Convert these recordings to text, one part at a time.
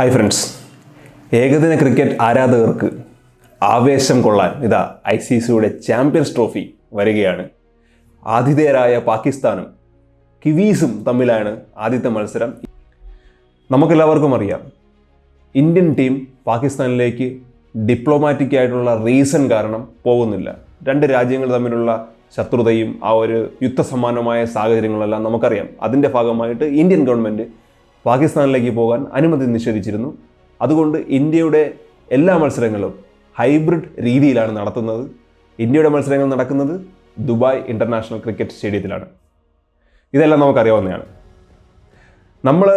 Hi friends ഏകദിന cricket ആരാധകർക്ക് ആവേശം കൊള്ളാൻ ഇതാ ഐ സി സിയുടെ ചാമ്പ്യൻസ് ട്രോഫി വരികയാണ്. ആതിഥേയരായ പാകിസ്ഥാനും കിവീസും തമ്മിലാണ് ആദ്യത്തെ മത്സരം. നമുക്കെല്ലാവർക്കും അറിയാം. ഇന്ത്യൻ ടീം പാകിസ്ഥാനിലേക്ക് ഡിപ്ലോമാറ്റിക് ആയിട്ടുള്ള റീസൺ കാരണം പോകുന്നില്ല. രണ്ട് രാജ്യങ്ങൾ തമ്മിലുള്ള ശത്രുതയും ആ ഒരു യുദ്ധസമാനമായ സാഹചര്യങ്ങളെല്ലാം നമുക്കറിയാം. അതിന്റെ ഭാഗമായിട്ട് ഇന്ത്യൻ ഗവൺമെന്റ് പാകിസ്ഥാനിലേക്ക് പോകാൻ അനുമതി നിഷേധിച്ചിരുന്നു. അതുകൊണ്ട് ഇന്ത്യയുടെ എല്ലാ മത്സരങ്ങളും ഹൈബ്രിഡ് രീതിയിലാണ് നടത്തുന്നത്. ഇന്ത്യയുടെ മത്സരങ്ങൾ നടക്കുന്നത് ദുബായ് ഇന്റർനാഷണൽ ക്രിക്കറ്റ് സ്റ്റേഡിയത്തിലാണ്. ഇതെല്ലാം നമുക്കറിയാവുന്നതാണ്. നമ്മൾ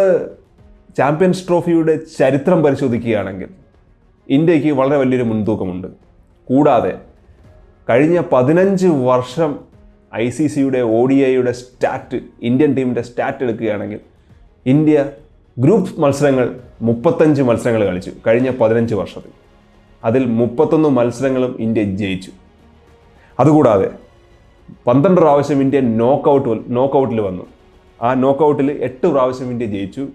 ചാമ്പ്യൻസ് ട്രോഫിയുടെ ചരിത്രം പരിശോധിക്കുകയാണെങ്കിൽ ഇന്ത്യയ്ക്ക് വളരെ വലിയൊരു മുൻതൂക്കമുണ്ട്. കൂടാതെ കഴിഞ്ഞ പതിനഞ്ച് വർഷം ഐ സി സിയുടെ ഒ ഡി ഐയുടെ സ്റ്റാറ്റ് ഇന്ത്യൻ ടീമിന്റെ സ്റ്റാറ്റ് എടുക്കുകയാണെങ്കിൽ ഇന്ത്യ ഗ്രൂപ്പ് മത്സരങ്ങൾ മുപ്പത്തഞ്ച് മത്സരങ്ങൾ കളിച്ചു കഴിഞ്ഞ പതിനഞ്ച് വർഷത്തിൽ. അതിൽ മുപ്പത്തൊന്ന് മത്സരങ്ങളും ഇന്ത്യ ജയിച്ചു. അതുകൂടാതെ പന്ത്രണ്ട് പ്രാവശ്യം ഇന്ത്യ നോക്കൗട്ട് നോക്കൗട്ടിൽ വന്നു. ആ നോക്കൗട്ടിൽ എട്ട് പ്രാവശ്യം ഇന്ത്യ ജയിച്ചു.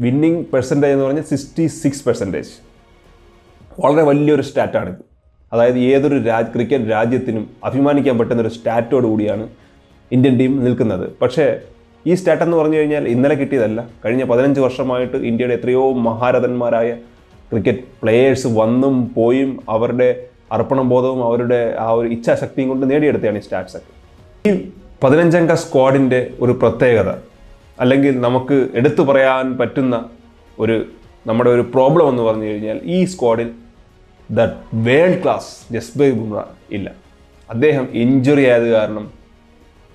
വിന്നിംഗ് പെർസെന്റേജ് എന്ന് പറഞ്ഞാൽ സിക്സ്റ്റി സിക്സ് പെർസെന്റേജ് വളരെ വലിയൊരു സ്റ്റാറ്റാണിത് അതായത് ഏതൊരു രാജ് ക്രിക്കറ്റ് രാജ്യത്തിനും അഭിമാനിക്കാൻ പറ്റുന്ന ഒരു സ്റ്റാറ്റോട് കൂടിയാണ് ഇന്ത്യൻ ടീം നിൽക്കുന്നത്. പക്ഷേ ഈ സ്റ്റാറ്റ് എന്ന് പറഞ്ഞു കഴിഞ്ഞാൽ ഇന്നലെ കിട്ടിയതല്ല. കഴിഞ്ഞ പതിനഞ്ച് വർഷമായിട്ട് ഇന്ത്യയുടെ എത്രയോ മഹാരഥന്മാരായ ക്രിക്കറ്റ് പ്ലെയേഴ്സ് വന്നും പോയും അവരുടെ അർപ്പണ ബോധവും അവരുടെ ആ ഒരു ഇച്ഛാശക്തിയും കൊണ്ട് നേടിയെടുത്തതാണ് ഈ സ്റ്റാറ്റ്സൊക്കെ ഈ പതിനഞ്ചംഗ സ്ക്വാഡിന്റെ ഒരു പ്രത്യേകത അല്ലെങ്കിൽ നമുക്ക് എടുത്തു പറയാൻ പറ്റുന്ന ഒരു നമ്മുടെ ഒരു പ്രോബ്ലം എന്ന് പറഞ്ഞു കഴിഞ്ഞാൽ ഈ സ്ക്വാഡിൽ the world class Jasprit Bumrah ഇല്ല. അദ്ദേഹം ഇഞ്ചുറി ആയത് കാരണം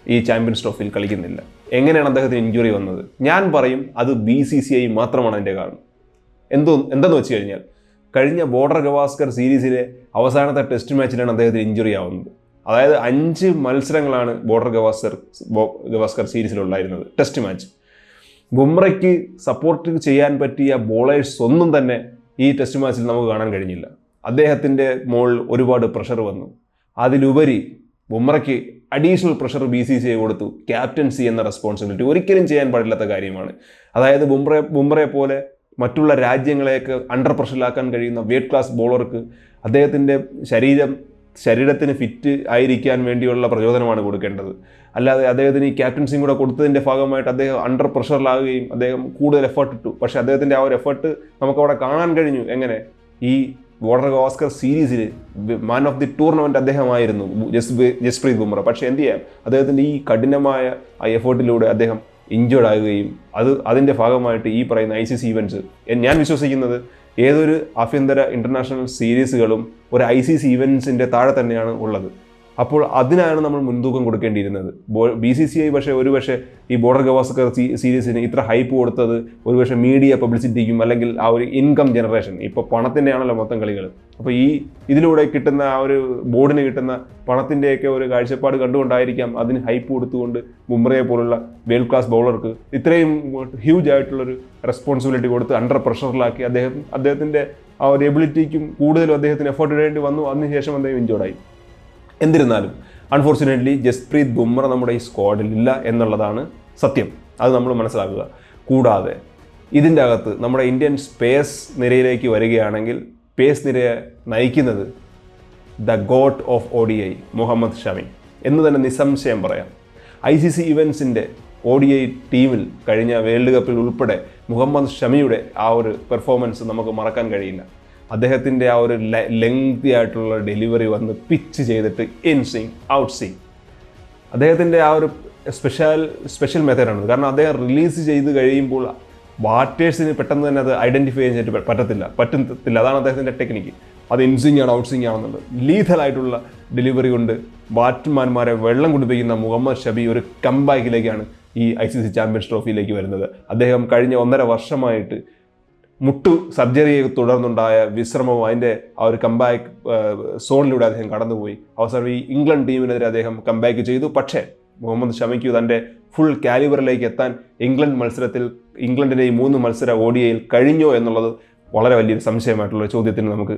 ഈ ചാമ്പ്യൻസ് ട്രോഫിയിൽ കളിക്കുന്നില്ല. എങ്ങനെയാണ് അദ്ദേഹത്തിന് ഇഞ്ചുറി വന്നത്? ഞാൻ പറയും അത് ബി സി സി ഐ മാത്രമാണ് അതിന്റെ കാരണം. എന്തോ എന്തെന്ന് വെച്ച് കഴിഞ്ഞാൽ കഴിഞ്ഞ ബോർഡർ ഗവാസ്കർ സീരീസിലെ അവസാനത്തെ ടെസ്റ്റ് മാച്ചിലാണ് അദ്ദേഹത്തിന് ഇഞ്ചുറി ആവുന്നത്. അതായത് അഞ്ച് മത്സരങ്ങളാണ് ബോർഡർ ഗവാസ്കർ ഗവാസ്കർ സീരീസിലുണ്ടായിരുന്നത് ടെസ്റ്റ് മാച്ച് ബുംറയ്ക്ക് സപ്പോർട്ട് ചെയ്യാൻ പറ്റിയ ബോളേഴ്സ് ഒന്നും തന്നെ ഈ ടെസ്റ്റ് മാച്ചിൽ നമുക്ക് കാണാൻ കഴിഞ്ഞില്ല. അദ്ദേഹത്തിന്റെ മോൾ ഒരുപാട് പ്രഷർ വന്നു. അതിലുപരി ബുംറയ്ക്ക് additional pressure B C C I കൊടുത്തു. ക്യാപ്റ്റൻസി എന്ന റെസ്പോൺസിബിലിറ്റി ഒരിക്കലും ചെയ്യാൻ പാടില്ലാത്ത കാര്യമാണ്. അതായത് ബുംറെ ബുംറയെ പോലെ മറ്റുള്ള രാജ്യങ്ങളെയൊക്കെ അണ്ടർ പ്രഷറിലാക്കാൻ കഴിയുന്ന വെയ്റ്റ് ക്ലാസ് ബോളർക്ക് അദ്ദേഹത്തിന്റെ ശരീരം ശരീരത്തിന് ഫിറ്റ് ആയിരിക്കാൻ വേണ്ടിയുള്ള പ്രചോദനമാണ് കൊടുക്കേണ്ടത്. അല്ലാതെ അദ്ദേഹത്തിന് ഈ ക്യാപ്റ്റൻസിയും കൂടെ കൊടുത്തതിന്റെ ഭാഗമായിട്ട് അദ്ദേഹം അണ്ടർ പ്രഷറിലാകുകയും അദ്ദേഹം കൂടുതൽ എഫേർട്ട് ഇട്ടു. പക്ഷേ അദ്ദേഹത്തിന്റെ ആ ഒരു എഫേർട്ട് നമുക്കവിടെ കാണാൻ കഴിഞ്ഞു. എങ്ങനെ? ഈ ബോർഡർ ഗോസ്കർ സീരീസിൽ മാൻ ഓഫ് ദി ടൂർണമെന്റ് അദ്ദേഹമായിരുന്നു ജസ് ജസ്പ്രീത് ബുംറ. പക്ഷേ എന്ത് ചെയ്യാം? അദ്ദേഹത്തിന്റെ ഈ കഠിനമായ ആ എഫേർട്ടിലൂടെ അദ്ദേഹം ഇഞ്ചേർഡ് ആകുകയും അത് അതിന്റെ ഭാഗമായിട്ട് ഈ പറയുന്ന ഐ സി സി ഇവന്റ്സ് ഞാൻ വിശ്വസിക്കുന്നത് ഏതൊരു ആഭ്യന്തര ഇന്റർനാഷണൽ സീരീസുകളും ഒരു ഐ സി സി ഇവന്റ്സിന്റെ താഴെ തന്നെയാണ് ഉള്ളത്. അപ്പോൾ അതിനാണ് നമ്മൾ മുൻതൂക്കം കൊടുക്കേണ്ടിയിരുന്നത്. ബി സി സി ഐ പക്ഷേ ഒരു പക്ഷേ ഈ ബോർഡർ ഗവാസ്കർ സീരീസിന് ഇത്ര ഹൈപ്പ് കൊടുത്തത് ഒരു പക്ഷേ മീഡിയ പബ്ലിസിറ്റിക്കും അല്ലെങ്കിൽ ആ ഒരു ഇൻകം ജനറേഷൻ ഇപ്പോൾ പണത്തിന്റെ ആണല്ലോ മൊത്തം കളികൾ അപ്പോൾ ഈ ഇതിലൂടെ കിട്ടുന്ന ആ ഒരു ബോർഡിന് കിട്ടുന്ന പണത്തിന്റെയൊക്കെ ഒരു കാഴ്ചപ്പാട് കണ്ടുകൊണ്ടായിരിക്കാം അതിന് ഹൈപ്പ് കൊടുത്തുകൊണ്ട് മുംബ്രയെ പോലുള്ള വേൾഡ് ക്ലാസ് ബൗളർക്ക് ഇത്രയും ഹ്യൂജ് ആയിട്ടുള്ളൊരു റെസ്പോൺസിബിലിറ്റി കൊടുത്ത് അണ്ടർ പ്രഷറിലാക്കി അദ്ദേഹം അദ്ദേഹത്തിന്റെ ആ ഒരു എബിലിറ്റിക്കും കൂടുതലും അദ്ദേഹത്തിന് എഫേർട്ട് ഇടേണ്ടി വന്നു. അതിനുശേഷം അദ്ദേഹം ഇഞ്ചോർഡായി എന്നിരുന്നാലും അൺഫോർച്ചുനേറ്റ്ലി ജസ്പ്രീത് ബുംറ നമ്മുടെ ഈ സ്ക്വാഡിൽ ഇല്ല എന്നുള്ളതാണ് സത്യം. അത് നമ്മൾ മനസ്സിലാക്കുക. കൂടാതെ ഇതിന്റെ അകത്ത് നമ്മുടെ ഇന്ത്യൻ സ്പേസ് നിരയിലേക്ക് വരികയാണെങ്കിൽ പേസ് നിരയെ നയിക്കുന്നത് the goat of O D I Muhammad Shami. എന്ന് തന്നെ നിസ്സംശയം പറയാം. ഐ സി സി ഇവൻസിന്റെ ഒ ഡി ഐ ടീമിൽ കഴിഞ്ഞ വേൾഡ് കപ്പിൽ ഉൾപ്പെടെ മുഹമ്മദ് ഷമിയുടെ ആ ഒരു പെർഫോമൻസ് നമുക്ക് മറക്കാൻ കഴിയില്ല. അദ്ദേഹത്തിന്റെ ആ ഒരു ലെങ്തി ആയിട്ടുള്ള ഡെലിവറി വന്ന് പിച്ച് ചെയ്തിട്ട് ഇൻ സ്വിങ് ഔട്ട് സ്വിങ് അദ്ദേഹത്തിന്റെ ആ ഒരു സ്പെഷ്യൽ സ്പെഷ്യൽ മെത്തേഡാണ് കാരണം അദ്ദേഹം റിലീസ് ചെയ്ത് കഴിയുമ്പോൾ വാട്ടേഴ്സിന് പെട്ടെന്ന് തന്നെ അത് ഐഡന്റിഫൈ ചെയ്യാൻ പറ്റത്തില്ല. പറ്റത്തില്ല. അതാണ് അദ്ദേഹത്തിന്റെ ടെക്നിക്ക് അത് ഇൻസിങ് ആണ് ഔട്ട്സിങ് ആണെന്നുള്ളത്. ലീഥലായിട്ടുള്ള ഡെലിവറി കൊണ്ട് ബാറ്റ്മാൻമാരെ വെള്ളം കുടിപ്പിക്കുന്ന മുഹമ്മദ് ഷബി ഒരു കംബാക്കിലേക്കാണ് ഈ ഐ സി സി ചാമ്പ്യൻസ് ട്രോഫിയിലേക്ക് വരുന്നത്. അദ്ദേഹം കഴിഞ്ഞ ഒന്നര വർഷമായിട്ട് മുട്ടു സർജറിയെ തുടർന്നുണ്ടായ വിശ്രമവും അതിന്റെ ആ ഒരു കമ്പാക്ക് സോണിലൂടെ അദ്ദേഹം കടന്നുപോയി. അവസാനം ഈ ഇംഗ്ലണ്ട് ടീമിനെതിരെ അദ്ദേഹം കമ്പാക്ക് ചെയ്തു. പക്ഷേ മുഹമ്മദ് ഷമിക്ക് തന്റെ ഫുൾ കാലിബറിലേക്ക് എത്താൻ ഇംഗ്ലണ്ട് മത്സരത്തിൽ ഇംഗ്ലണ്ടിന്റെ ഈ മൂന്ന് മത്സര ഓഡിയയിൽ കഴിഞ്ഞോ എന്നുള്ളത് വളരെ വലിയൊരു സംശയമായിട്ടുള്ള ചോദ്യത്തിന് നമുക്ക്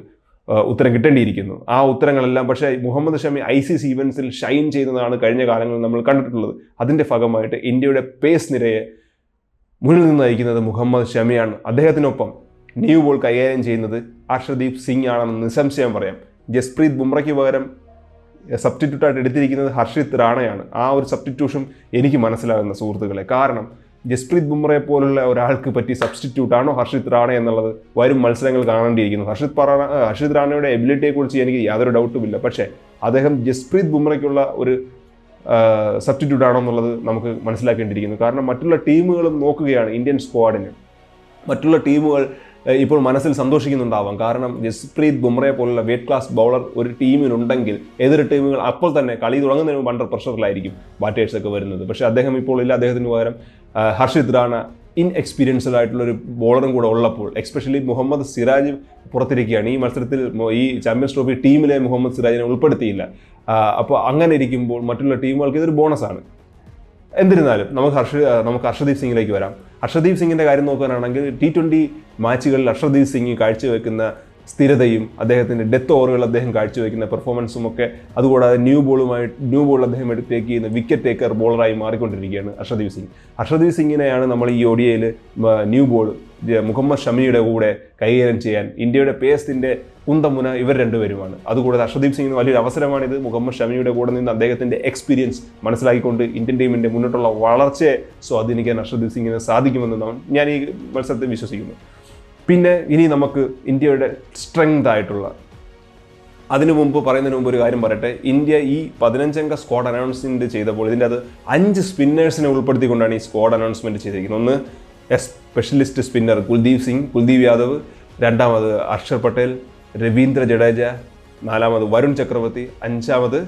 ഉത്തരം കിട്ടേണ്ടിയിരിക്കുന്നു. ആ ഉത്തരങ്ങളെല്ലാം പക്ഷേ Muhammad Shami I C C ഇവൻസിൽ shine ചെയ്യുന്നതാണ് കഴിഞ്ഞ കാലങ്ങളിൽ നമ്മൾ കണ്ടിട്ടുള്ളത്. അതിന്റെ ഭാഗമായിട്ട് ഇന്ത്യയുടെ പേസ് നിരയെ മുന്നിൽ നിന്ന് നയിക്കുന്നത് മുഹമ്മദ് ഷമിയാണ്. അദ്ദേഹത്തിനൊപ്പം ന്യൂ ബോൾ കൈകാര്യം ചെയ്യുന്നത് ഹർഷദീപ് സിംഗ് ആണെന്ന് നിസ്സംശയം പറയാം. ജസ്പ്രീത് ബുംറയ്ക്ക് പകരം സബ്സ്റ്റിറ്റ്യൂട്ടായിട്ട് എടുത്തിരിക്കുന്നത് ഹർഷിത് റാണയാണ്. ആ ഒരു സബ്സ്റ്റിറ്റ്യൂഷൻ എനിക്ക് മനസ്സിലാകുന്ന സുഹൃത്തുക്കളെ. കാരണം ജസ്പ്രീത് ബുംറയെ പോലുള്ള ഒരാൾക്ക് പറ്റി സബ്സ്റ്റിറ്റ്യൂട്ടാണോ ഹർഷിത് റാണ എന്നുള്ളത് വരും മത്സരങ്ങൾ കാണേണ്ടിയിരിക്കുന്നു ഹർഷിത് പറാണ ഹർഷിത് റാണയുടെ എബിലിറ്റിയെക്കുറിച്ച് എനിക്ക് യാതൊരു ഡൗട്ടുമില്ല പക്ഷേ അദ്ദേഹം ജസ്പ്രീത് ബുംറയ്ക്കുള്ള ഒരു സബ്സ്റ്റിറ്റ്യൂട്ട് ആണോ എന്നുള്ളത് നമുക്ക് മനസ്സിലാക്കേണ്ടിയിരിക്കുന്നു. കാരണം മറ്റുള്ള ടീമുകളും നോക്കുകയാണ് ഇന്ത്യൻ സ്ക്വാഡിന്. മറ്റുള്ള ടീമുകൾ ഇപ്പോൾ മനസ്സിൽ സന്തോഷിക്കുന്നുണ്ടാവാം. കാരണം ജസ്പ്രീത് ബുംറയെ പോലുള്ള വെയിറ്റ് ക്ലാസ് ബൗളർ ഒരു ടീമിനുണ്ടെങ്കിൽ എതിർ ടീമുകൾ അപ്പോൾ തന്നെ കളി തുടങ്ങുന്നതിന് മുമ്പ് പ്രഷറിലായിരിക്കും ബാറ്റേഴ്സൊക്കെ വരുന്നത്. പക്ഷേ അദ്ദേഹം ഇപ്പോൾ ഇല്ല. അദ്ദേഹത്തിന് പകരം ഹർഷിത് റാണ ഇൻ എക്സ്പീരിയൻസ്ഡ് ആയിട്ടുള്ള ഒരു ബോളറും കൂടെ ഉള്ളപ്പോൾ എക്സ്പെഷ്യലി മുഹമ്മദ് സിറാജ് പുറത്തിരിക്കുകയാണ്. ഈ മത്സരത്തിൽ ഈ ചാമ്പ്യൻസ് ട്രോഫി ടീമിലെ മുഹമ്മദ് സിറാജിനെ ഉൾപ്പെടുത്തിയില്ല. അപ്പോൾ അങ്ങനെ ഇരിക്കുമ്പോൾ മറ്റുള്ള ടീമുകൾക്ക് ഇതൊരു ബോണസാണ് എന്നിരുന്നാലും നമുക്ക് ഹർഷ നമുക്ക് ഹർഷദീപ് സിംഗിലേക്ക് വരാം. ഹർഷദീപ് സിംഗിന്റെ കാര്യം നോക്കാനാണെങ്കിൽ ടി ട്വന്റി മാച്ചുകളിൽ ഹർഷദീപ് സിംഗ് കാഴ്ചവെക്കുന്ന സ്ഥിരതയും അദ്ദേഹത്തിന്റെ ഡെത്ത് ഓവറുകൾ അദ്ദേഹം കാഴ്ചവെക്കുന്ന പെർഫോമൻസും ഒക്കെ അതുകൂടാതെ ന്യൂ ബോളുമായി ന്യൂ ബോൾ അദ്ദേഹം എടുത്തേക്ക് ചെയ്യുന്ന വിക്കറ്റ് ടേക്കർ ബോളറായി മാറിക്കൊണ്ടിരിക്കുകയാണ് ഹർഷദീപ് സിംഗ്. ഹർഷദീപ് സിംഗിനെയാണ് നമ്മൾ ഈ ഒഡിയയിൽ ന്യൂ ബോൾ മുഹമ്മദ് ഷമിയുടെ കൂടെ കൈകാര്യം ചെയ്യാൻ ഇന്ത്യയുടെ പേസിന്റെ കുന്തമുന ഇവർ രണ്ടുപേരുമാണ്. അതുകൂടാതെ ഹർഷദീപ് സിംഗിന് വലിയൊരു അവസരമാണിത്. മുഹമ്മദ് ഷമിയുടെ കൂടെ നിന്ന് അദ്ദേഹത്തിന്റെ എക്സ്പീരിയൻസ് മനസ്സിലാക്കിക്കൊണ്ട് ഇന്ത്യൻ ടീമിന്റെ മുന്നോട്ടുള്ള വളർച്ചയെ സ്വാധീനിക്കാൻ ഹർഷദീപ് സിംഗിന് സാധിക്കുമെന്ന് ഞാൻ ഈ മത്സരത്തിൽ വിശ്വസിക്കുന്നു. പിന്നെ ഇനി നമുക്ക് ഇന്ത്യയുടെ സ്ട്രെങ്ത് ആയിട്ടുള്ള അതിനു മുമ്പ് പറയുന്നതിന് മുമ്പ് ഒരു കാര്യം പറയട്ടെ. ഇന്ത്യ ഈ പതിനഞ്ചംഗ സ്ക്വാഡ് അനൗൺസ്മെന്റ് ചെയ്തപ്പോൾ ഇതിന്റെ അത് അഞ്ച് സ്പിന്നേഴ്സിനെ ഉൾപ്പെടുത്തിക്കൊണ്ടാണ് ഈ സ്ക്വാഡ് അനൗൺസ്മെന്റ് ചെയ്തിരിക്കുന്നത്. ഒന്ന് S specialist spinner Kuldeep Singh Kuldeep Yadav രണ്ടാമത് അർഷർ പട്ടേൽ രവീന്ദ്ര ജഡേജ നാലാമത് വരുൺ ചക്രവർത്തി അഞ്ചാമത്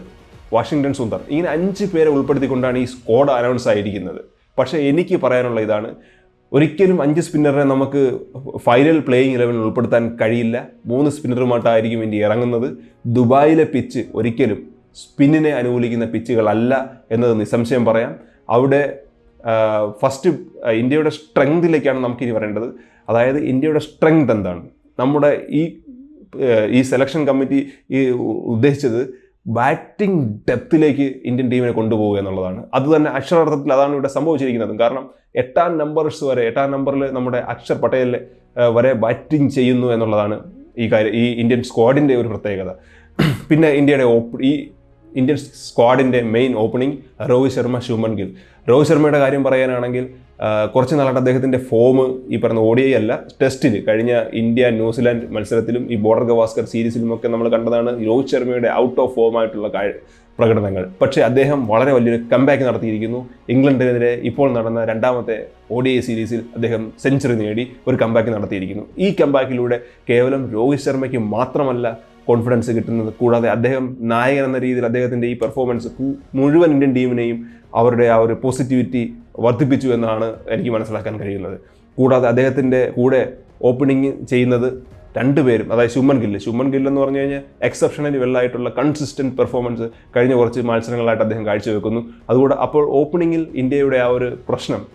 വാഷിങ്ടൺ സുന്ദർ. ഇങ്ങനെ അഞ്ച് പേരെ ഉൾപ്പെടുത്തിക്കൊണ്ടാണ് ഈ സ്ക്വാഡ് അനൗൺസ് ആയിരിക്കുന്നത്. പക്ഷേ എനിക്ക് പറയാനുള്ള ഇതാണ് ഒരിക്കലും അഞ്ച് സ്പിന്നറെ നമുക്ക് ഫൈനൽ പ്ലേയിങ് ഇലവൻ ഉൾപ്പെടുത്താൻ കഴിയില്ല. മൂന്ന് സ്പിന്നറുമായിട്ടായിരിക്കും ഇന്ത്യ ഇറങ്ങുന്നത്. ദുബായിലെ പിച്ച് ഒരിക്കലും സ്പിന്നിനെ അനുകൂലിക്കുന്ന പിച്ചുകളല്ല എന്നത് നിസ്സംശയം പറയാം. അവിടെ ഫസ്റ്റ് ഇന്ത്യയുടെ സ്ട്രെങ്തിലേക്കാണ് നമുക്കിനി പറയേണ്ടത് അതായത് ഇന്ത്യയുടെ സ്ട്രെങ്ത് എന്താണ്? നമ്മുടെ ഈ ഈ സെലക്ഷൻ കമ്മിറ്റി ഈ ഉദ്ദേശിച്ചത് ബാറ്റിംഗ് ഡെപ്തിലേക്ക് ഇന്ത്യൻ ടീമിനെ കൊണ്ടുപോകുക എന്നുള്ളതാണ്. അത് തന്നെ അക്ഷരാർത്ഥത്തിൽ അതാണ് ഇവിടെ സംഭവിച്ചിരിക്കുന്നത്. കാരണം എട്ടാം നമ്പേഴ്സ് വരെ എട്ടാം നമ്പറിൽ നമ്മുടെ അക്ഷർ പട്ടേൽ വരെ ബാറ്റിംഗ് ചെയ്യുന്നു എന്നുള്ളതാണ് ഈ കാര്യം ഈ ഇന്ത്യൻ സ്ക്വാഡിന്റെ ഒരു പ്രത്യേകത. പിന്നെ ഇന്ത്യയുടെ ഓപ്പ് ഈ ഇന്ത്യൻ സ്ക്വാഡിന്റെ മെയിൻ ഓപ്പണിംഗ് രോഹിത് ശർമ്മ ശുഭൻ ഗിൽ. രോഹിത് ശർമ്മയുടെ കാര്യം പറയാനാണെങ്കിൽ കുറച്ച് നാളായിട്ട് അദ്ദേഹത്തിന്റെ ഫോം ഈ പറഞ്ഞ ഒ അല്ല ടെസ്റ്റിൽ കഴിഞ്ഞ ഇന്ത്യ ന്യൂസിലാൻഡ് മത്സരത്തിലും ഈ ബോർഡർ ഗവാസ്കർ സീരീസിലും ഒക്കെ നമ്മൾ കണ്ടതാണ് രോഹിത് ശർമ്മയുടെ ഔട്ട് ഓഫ് ഫോം ആയിട്ടുള്ള പ്രകടനങ്ങൾ. പക്ഷേ അദ്ദേഹം വളരെ വലിയൊരു കംബാക്ക് നടത്തിയിരിക്കുന്നു. ഇംഗ്ലണ്ടിനെതിരെ ഇപ്പോൾ നടന്ന രണ്ടാമത്തെ ഒ ഡി ഐ സീരീസിൽ അദ്ദേഹം സെഞ്ചുറി നേടി ഒരു കംബാക്ക് നടത്തിയിരിക്കുന്നു. ഈ കംബാക്കിലൂടെ കേവലം രോഹിത് ശർമ്മയ്ക്ക് മാത്രമല്ല കോൺഫിഡൻസ് കിട്ടുന്നത്. കൂടാതെ അദ്ദേഹം നായകൻ എന്ന രീതിയിൽ അദ്ദേഹത്തിന്റെ ഈ പെർഫോമൻസ് മുഴുവൻ ഇന്ത്യൻ ടീമിനെയും അവരുടെ ആ ഒരു പോസിറ്റിവിറ്റി വർദ്ധിപ്പിച്ചു എന്നാണ് എനിക്ക് മനസ്സിലാക്കാൻ കഴിയുന്നത്. കൂടാതെ അദ്ദേഹത്തിന്റെ കൂടെ ഓപ്പണിംഗ് ചെയ്യുന്നത് രണ്ടുപേരും അതായത് ശുമൻ ഗില്ല്. ശുമൻ ഗില്ല് എന്ന് പറഞ്ഞു കഴിഞ്ഞാൽ എക്സെപ്ഷണലി വെള്ളായിട്ടുള്ള കൺസിസ്റ്റന്റ് പെർഫോമൻസ് കഴിഞ്ഞ കുറച്ച് മത്സരങ്ങളായിട്ട് അദ്ദേഹം കാഴ്ചവെക്കുന്നു. അതുകൂടെ അപ്പോൾ ഓപ്പണിങ്ങിൽ ഇന്ത്യയുടെ ആ ഒരു പ്രശ്നം.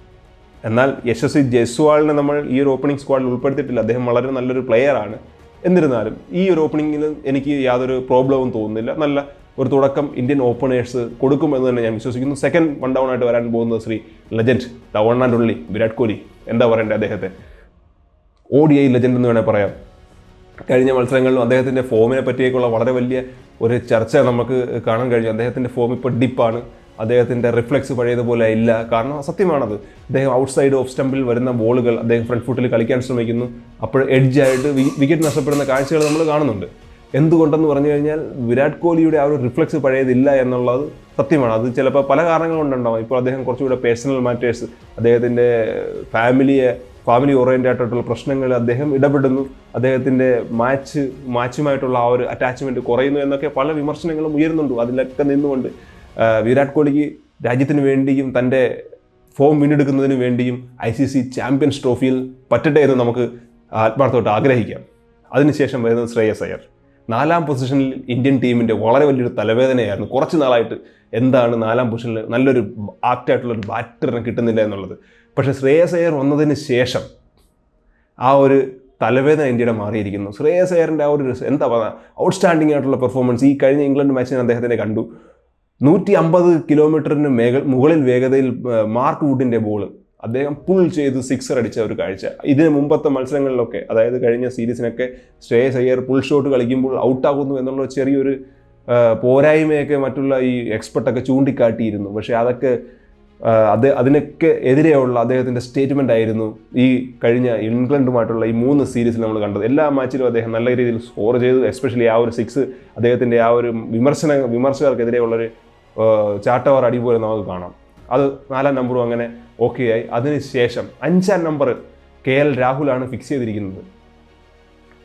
എന്നാൽ യശസ്വി ജയ്സ്വാളിനെ നമ്മൾ ഈ ഒരു ഓപ്പണിംഗ് സ്ക്വാഡിൽ ഉൾപ്പെടുത്തിയിട്ടില്ല. അദ്ദേഹം വളരെ നല്ലൊരു പ്ലെയറാണ് എന്നിരുന്നാലും ഈ ഒരു ഓപ്പണിങ്ങിൽ എനിക്ക് യാതൊരു പ്രോബ്ലവും തോന്നുന്നില്ല. നല്ല ഒരു തുടക്കം ഇന്ത്യൻ ഓപ്പണേഴ്സ് കൊടുക്കുമെന്ന് തന്നെ ഞാൻ വിശ്വസിക്കുന്നു. സെക്കൻഡ് വൺ ഡൗൺ ആയിട്ട് വരാൻ പോകുന്നത് Shri legend the one and only Virat Kohli. എന്താ പറയണ്ടേ അദ്ദേഹത്തെ? ഒ ഡി ഐ ലെജൻഡ് എന്ന് വേണേൽ പറയാം. കഴിഞ്ഞ മത്സരങ്ങളിലും അദ്ദേഹത്തിന്റെ ഫോമിനെ പറ്റിയൊക്കെയുള്ള വളരെ വലിയ ഒരു ചർച്ച നമുക്ക് കാണാൻ കഴിഞ്ഞു. അദ്ദേഹത്തിന്റെ ഫോം ഇപ്പോൾ ഡിപ്പാണ് അദ്ദേഹത്തിന്റെ റിഫ്ലക്സ് പഴയതുപോലെ ഇല്ല. കാരണം സത്യമാണത് അദ്ദേഹം ഔട്ട് സൈഡ് ഓഫ് സ്റ്റമ്പിൽ വരുന്ന ബോളുകൾ അദ്ദേഹം ഫ്രണ്ട് ഫുട്ടിൽ കളിക്കാൻ ശ്രമിക്കുന്നു. അപ്പോൾ എഡ്ജായിട്ട് വിക്കറ്റ് നഷ്ടപ്പെടുന്ന കാഴ്ചകൾ നമ്മൾ കാണുന്നുണ്ട്. എന്തുകൊണ്ടെന്ന് പറഞ്ഞു കഴിഞ്ഞാൽ വിരാട് കോഹ്ലിയുടെ ആ ഒരു റിഫ്ലക്സ് പഴയതില്ല എന്നുള്ളത് സത്യമാണ്. അത് ചിലപ്പോൾ പല കാരണങ്ങൾ കൊണ്ടുണ്ടാവും. ഇപ്പോൾ അദ്ദേഹം കുറച്ചുകൂടെ പേഴ്സണൽ മാറ്റേഴ്സ് അദ്ദേഹത്തിന്റെ ഫാമിലിയെ ഫാമിലി ഓറിയന്റഡ് ആയിട്ടുള്ള പ്രശ്നങ്ങൾ അദ്ദേഹം ഇടപെടുന്നു. അദ്ദേഹത്തിന്റെ മാച്ച് മാച്ചുമായിട്ടുള്ള ആ ഒരു അറ്റാച്ച്മെന്റ് കുറയുന്നു എന്നൊക്കെ പല വിമർശനങ്ങളും ഉയരുന്നുണ്ട്. അതിലൊക്കെ നിന്നുകൊണ്ട് വിരാട് കോഹ്ലിക്ക് രാജ്യത്തിന് വേണ്ടിയും തന്റെ ഫോം വീണ്ടെടുക്കുന്നതിന് വേണ്ടിയും ഐ സി സി ചാമ്പ്യൻസ് ട്രോഫിയിൽ പറ്റട്ടെ എന്ന് നമുക്ക് ആത്മാർത്ഥമായിട്ട് ആഗ്രഹിക്കാം. അതിനുശേഷം വരുന്നത് ശ്രേയസ് അയ്യർ. നാലാം പൊസിഷനിൽ ഇന്ത്യൻ ടീമിന്റെ വളരെ വലിയൊരു തലവേദനയായിരുന്നു. കുറച്ച് നാളായിട്ട് എന്താണ് നാലാം പൊസിഷനിൽ നല്ലൊരു ആപ്റ്റായിട്ടുള്ളൊരു ബാറ്ററിനെ കിട്ടുന്നില്ല എന്നുള്ളത്. പക്ഷേ ശ്രേയസ് അയ്യർ വന്നതിന് ശേഷം ആ ഒരു തലവേദന ഇന്ത്യയുടെ മാറിയിരിക്കുന്നു. ശ്രേയസ് അയ്യറിന്റെ ആ ഒരു എന്താ പറയുക ഔട്ട്സ്റ്റാൻഡിംഗ് ആയിട്ടുള്ള പെർഫോമൻസ് ഈ കഴിഞ്ഞ ഇംഗ്ലണ്ട് മാച്ചിന് അദ്ദേഹത്തിനെ കണ്ടു. നൂറ്റി അമ്പത് കിലോമീറ്ററിന് മേഖ മുകളിൽ വേഗതയിൽ മാർക്ക് വുഡിന്റെ ബോൾ അദ്ദേഹം പുൾ ചെയ്ത് സിക്സർ അടിച്ച ഒരു കാഴ്ച. ഇതിന് മുമ്പത്തെ മത്സരങ്ങളിലൊക്കെ അതായത് കഴിഞ്ഞ സീരീസിനൊക്കെ ശ്രേയസ് അയ്യർ പുൾ ഷോട്ട് കളിക്കുമ്പോൾ ഔട്ടാകുന്നു എന്നുള്ള ചെറിയൊരു പോരായ്മയൊക്കെ മറ്റുള്ള ഈ എക്സ്പെർട്ടൊക്കെ ചൂണ്ടിക്കാട്ടിയിരുന്നു. പക്ഷേ അതൊക്കെ അത് അതിനൊക്കെ എതിരെയുള്ള അദ്ദേഹത്തിന്റെ സ്റ്റേറ്റ്മെന്റ് ആയിരുന്നു ഈ കഴിഞ്ഞ ഇംഗ്ലണ്ടുമായിട്ടുള്ള ഈ മൂന്ന് സീരീസിൽ നമ്മൾ കണ്ടത്. എല്ലാ മാച്ചിലും അദ്ദേഹം നല്ല രീതിയിൽ സ്കോർ ചെയ്തു. എസ്പെഷ്യലി ആ ഒരു സിക്സ് അദ്ദേഹത്തിന്റെ ആ ഒരു വിമർശന വിമർശകർക്കെതിരെയുള്ളൊരു ചാട്ടവാർ അടി പോലെ നമുക്ക് കാണാം. അത് നാലാം നമ്പറും അങ്ങനെ ഓക്കെ ആയി. അതിനുശേഷം അഞ്ചാം നമ്പർ കെ എൽ രാഹുലാണ് ഫിക്സ് ചെയ്തിരിക്കുന്നത്.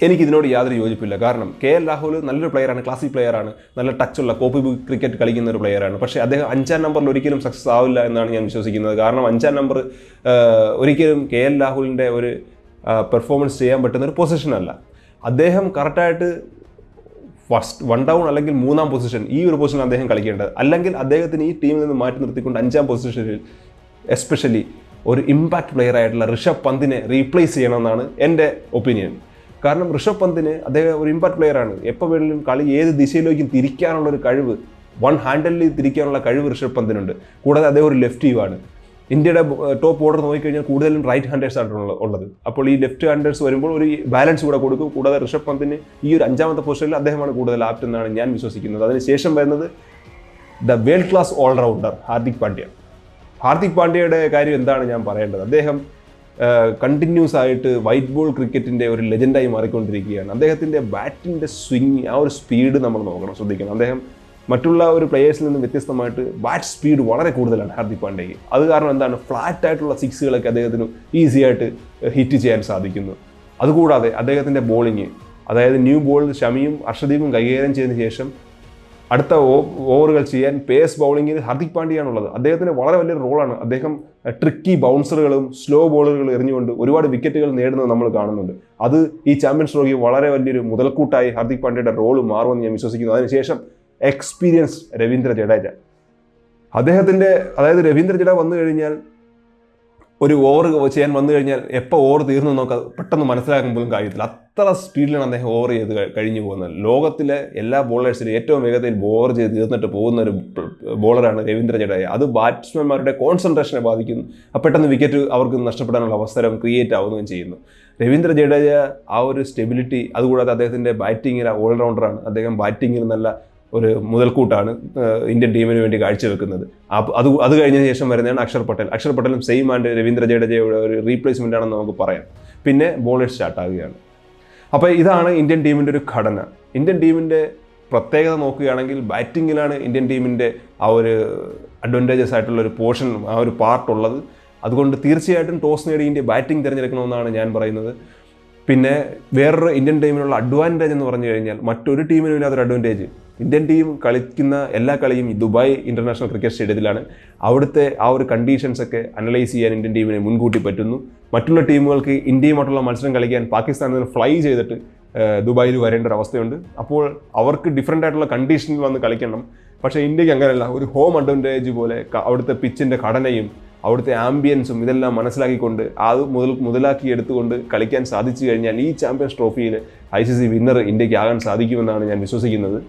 എനിക്ക് ഇതിനോട് യാതൊരു യോജിപ്പില്ല. കാരണം കെ എൽ രാഹുൽ നല്ലൊരു പ്ലെയറാണ് ക്ലാസിക് പ്ലെയറാണ് നല്ല ടച്ചുള്ള കോപ്പി ബുക്ക് ക്രിക്കറ്റ് കളിക്കുന്ന ഒരു പ്ലെയറാണ് പക്ഷേ അദ്ദേഹം അഞ്ചാം നമ്പറിൽ ഒരിക്കലും സക്സസ് ആവില്ല എന്നാണ് ഞാൻ വിശ്വസിക്കുന്നത്. കാരണം അഞ്ചാം നമ്പർ ഒരിക്കലും കെ എൽ രാഹുലിന്റെ ഒരു പെർഫോമൻസ് ചെയ്യാൻ പറ്റുന്ന ഒരു പൊസിഷനല്ല അദ്ദേഹം കറക്റ്റായിട്ട് ഫസ്റ്റ് വൺ ഡൗൺ അല്ലെങ്കിൽ മൂന്നാം പൊസിഷൻ ഈ ഒരു പൊസിഷൻ അദ്ദേഹം കളിക്കേണ്ടത്. അല്ലെങ്കിൽ അദ്ദേഹത്തിന് ഈ ടീമിൽ നിന്ന് മാറ്റി നിർത്തിക്കൊണ്ട് അഞ്ചാം പൊസിഷനിൽ എസ്പെഷ്യലി ഒരു ഇമ്പാക്റ്റ് പ്ലെയർ ആയിട്ടുള്ള ഋഷഭ് പന്തിനെ റീപ്ലേസ് ചെയ്യണമെന്നാണ് എന്റെ ഒപ്പീനിയൻ കാരണം ഋഷഭ് പന്തിന് അദ്ദേഹം ഒരു ഇമ്പാക്ട് പ്ലെയറാണ് എപ്പോൾ വേണമെങ്കിലും കളി ഏത് ദിശയിലേക്കും തിരിക്കാനുള്ള ഒരു കഴിവ് വൺ ഹാൻഡലിൽ തിരിക്കാനുള്ള കഴിവ് ഋഷഭ് പന്തിനുണ്ട്. കൂടാതെ അദ്ദേഹം ഒരു ലെഫ്റ്റ് ആണ്. ഇന്ത്യയുടെ ടോപ്പ് ഓർഡർ നോക്കിക്കഴിഞ്ഞാൽ കൂടുതലും റൈറ്റ് ഹാൻഡേഴ്സ് ആണ് ഉള്ളത്. അപ്പോൾ ഈ ലെഫ്റ്റ് ഹാൻഡേഴ്സ് വരുമ്പോൾ ഒരു ബാലൻസ് കൂടെ കൊടുക്കും. കൂടാതെ ഋഷഭ് പന്തിന് ഈ ഒരു അഞ്ചാമത്തെ പൊസിഷനിൽ അദ്ദേഹമാണ് കൂടുതൽ ആപ്റ്റ് എന്നാണ് ഞാൻ വിശ്വസിക്കുന്നത്. അതിനുശേഷം വരുന്നത് the world class all rounder Hardik Pandya. Hardik പാണ്ഡ്യയുടെ കാര്യം എന്താണ് ഞാൻ പറയേണ്ടത്? അദ്ദേഹം കണ്ടിന്യൂസ് ആയിട്ട് വൈറ്റ് ബോൾ ക്രിക്കറ്റിന്റെ ഒരു ലെജൻഡായി മാറിക്കൊണ്ടിരിക്കുകയാണ്. അദ്ദേഹത്തിന്റെ ബാറ്റിന്റെ സ്വിങ് ആ ഒരു സ്പീഡ് നമ്മൾ നോക്കണം ശ്രദ്ധിക്കണം. അദ്ദേഹം മറ്റുള്ള ഒരു പ്ലേയേഴ്സിൽ നിന്നും വ്യത്യസ്തമായിട്ട് ബാറ്റ് സ്പീഡ് വളരെ കൂടുതലാണ് ഹാർദിക് പാണ്ഡ്യയ്ക്ക്. അത് കാരണം എന്താണ്? ഫ്ലാറ്റ് ആയിട്ടുള്ള സിക്സുകളൊക്കെ അദ്ദേഹത്തിന് ഈസി ആയിട്ട് ഹിറ്റ് ചെയ്യാൻ സാധിക്കുന്നു. അതുകൂടാതെ അദ്ദേഹത്തിന്റെ ബോളിങ് അതായത് ന്യൂ ബോൾ ഷമിയും അർഷദീപും കൈകാര്യം ചെയ്തതിന് ശേഷം അടുത്ത ഓവറുകൾ ചെയ്യാൻ പേസ് ബൗളിങ്ങിൽ ഹാർദിക് പാണ്ഡ്യയാണുള്ളത്. അദ്ദേഹത്തിന് വളരെ വലിയൊരു റോളാണ് അദ്ദേഹം ട്രിക്കി ബൗൺസറുകളും സ്ലോ ബോളുകൾ എറിഞ്ഞുകൊണ്ട് ഒരുപാട് വിക്കറ്റുകൾ നേടുന്നത് നമ്മൾ കാണുന്നുണ്ട്. അത് ഈ ചാമ്പ്യൻസ് ട്രോഫി വളരെ വലിയൊരു മുതൽക്കൂട്ടായി ഹാർദിക് പാണ്ഡ്യയുടെ റോൾ മാറുമെന്ന് ഞാൻ വിശ്വസിക്കുന്നു. അതിനുശേഷം എക്സ്പീരിയൻസ് രവീന്ദ്ര ജഡേജ. അദ്ദേഹത്തിന്റെ അതായത് രവീന്ദ്ര ജഡ വന്നു കഴിഞ്ഞാൽ ഒരു ഓവർ ചെയ്യാൻ വന്നു കഴിഞ്ഞാൽ എപ്പോൾ ഓവർ തീർന്നു നമുക്ക് പെട്ടെന്ന് മനസ്സിലാക്കാൻ പോലും കഴിയത്തില്ല. അത്ര സ്പീഡിലാണ് അദ്ദേഹം ഓവർ ചെയ്ത് കഴിഞ്ഞു പോകുന്നത്. ലോകത്തിലെ എല്ലാ ബോളേഴ്സിലും ഏറ്റവും വേഗത്തിൽ ഓവർ ചെയ്ത് തീർന്നിട്ട് പോകുന്ന ഒരു ബോളറാണ് രവീന്ദ്ര ജഡേജ. അത് ബാറ്റ്സ്മാൻമാരുടെ കോൺസെൻട്രേഷനെ ബാധിക്കുന്നു. പെട്ടെന്ന് വിക്കറ്റ് അവർക്ക് നഷ്ടപ്പെടാനുള്ള അവസരം ക്രിയേറ്റ് ആവുകയും ചെയ്യുന്നു. രവീന്ദ്ര ജഡേജ ആ ഒരു സ്റ്റെബിലിറ്റി അതുകൂടാതെ അദ്ദേഹത്തിന്റെ ബാറ്റിങ്ങിൽ ഓൾറൗണ്ടറാണ് അദ്ദേഹം ബാറ്റിങ്ങിൽ നല്ല ഒരു മുതൽക്കൂട്ടാണ് ഇന്ത്യൻ ടീമിന് വേണ്ടി കാഴ്ചവെക്കുന്നത്. അത് അത് കഴിഞ്ഞ ശേഷം വരുന്നതാണ് അക്ഷർ പട്ടേൽ. അക്ഷർ പട്ടേലും സെയിം ആൻഡ് രവീന്ദ്ര ജഡേജയുടെ ഒരു റീപ്ലേസ്മെന്റ് ആണെന്ന് നമുക്ക് പറയാം. പിന്നെ ബോളേഴ്സ് സ്റ്റാർട്ട് ആവുകയാണ്. അപ്പോൾ ഇതാണ് ഇന്ത്യൻ ടീമിന്റെ ഒരു ഘടന. ഇന്ത്യൻ ടീമിന്റെ പ്രത്യേകത നോക്കുകയാണെങ്കിൽ ബാറ്റിങ്ങിലാണ് ഇന്ത്യൻ ടീമിന്റെ ആ ഒരു അഡ്വാന്റേജസ് ആയിട്ടുള്ള ഒരു പോർഷൻ ആ ഒരു പാർട്ട് ഉള്ളത്. അതുകൊണ്ട് തീർച്ചയായിട്ടും ടോസ് നേടി ഇന്ത്യ ബാറ്റിംഗ് തിരഞ്ഞെടുക്കണമെന്നാണ് ഞാൻ പറയുന്നത്. പിന്നെ വേറൊരു ഇന്ത്യൻ ടീമിനുള്ള അഡ്വാന്റേജ് എന്ന് പറഞ്ഞു കഴിഞ്ഞാൽ മറ്റൊരു ടീമിനും ഇല്ലാത്തൊരു അഡ്വാന്റേജ് ഇന്ത്യൻ ടീം കളിക്കുന്ന എല്ലാ കളിയും ദുബായ് ഇന്റർനാഷണൽ ക്രിക്കറ്റ് സ്റ്റേഡിയത്തിലാണ്. അവിടുത്തെ ആ ഒരു കണ്ടീഷൻസൊക്കെ അനലൈസ് ചെയ്യാൻ ഇന്ത്യൻ ടീമിനെ മുൻകൂട്ടി പറ്റുന്നു. മറ്റുള്ള ടീമുകൾക്ക് ഇന്ത്യയുമായിട്ടുള്ള മത്സരം കളിക്കാൻ പാകിസ്ഥാനിൽ നിന്ന് ഫ്ലൈ ചെയ്തിട്ട് ദുബായിൽ വരേണ്ട ഒരു അവസ്ഥയുണ്ട്. അപ്പോൾ അവർക്ക് ഡിഫറെന്റ് ആയിട്ടുള്ള കണ്ടീഷനിൽ വന്ന് കളിക്കണം. പക്ഷേ ഇന്ത്യയ്ക്ക് അങ്ങനെയല്ല. ഒരു ഹോം അഡ്വാന്റേജ് പോലെ അവിടുത്തെ പിച്ചിന്റെ ഘടനയും അവിടുത്തെ ആംബിയൻസും ഇതെല്ലാം മനസ്സിലാക്കിക്കൊണ്ട് അത് മുതൽ മുതലാക്കി എടുത്തുകൊണ്ട് കളിക്കാൻ സാധിച്ചു കഴിഞ്ഞാൽ ഈ ചാമ്പ്യൻസ് ട്രോഫിയിൽ ഐ സി സി വിന്നർ ഇന്ത്യയ്ക്ക് ആകാൻ സാധിക്കുമെന്നാണ് ഞാൻ വിശ്വസിക്കുന്നത്.